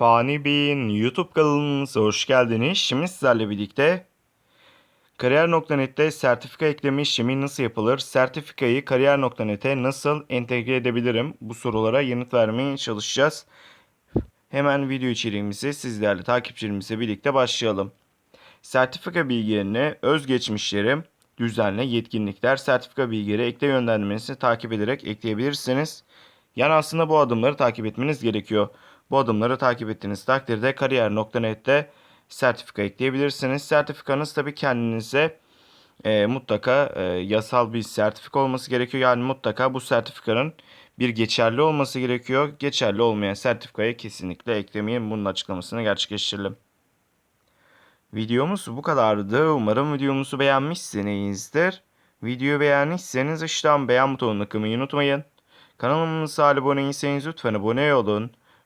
Fani Bey'in YouTube kanalımıza hoş geldiniz. Şimdi sizlerle birlikte Kariyer.net'te sertifika ekleme işlemi nasıl yapılır? Sertifikayı Kariyer.net'e nasıl entegre edebilirim? Bu sorulara yanıt vermeye çalışacağız. Hemen video içeriğimizi sizlerle takipçilerimizle birlikte başlayalım. Sertifika bilgilerini, özgeçmişlerim, düzenle, yetkinlikler, sertifika bilgileri ekle yönlendirmesini takip ederek ekleyebilirsiniz. Yani aslında bu adımları takip etmeniz gerekiyor. Bu adımları takip ettiğiniz takdirde kariyer.net'te sertifika ekleyebilirsiniz. Sertifikanız tabii kendinize e, mutlaka e, yasal bir sertifika olması gerekiyor. Yani mutlaka bu sertifikanın bir geçerli olması gerekiyor. Geçerli olmayan sertifikayı kesinlikle eklemeyin. Bunun açıklamasını gerçekleştirelim. Videomuz bu kadardı. Umarım videomuzu beğenmişsinizdir. Videoyu beğendiyseniz aşağıdan beğen butonuna tıklamayı unutmayın. Kanalımıza abone değilseniz lütfen abone olun.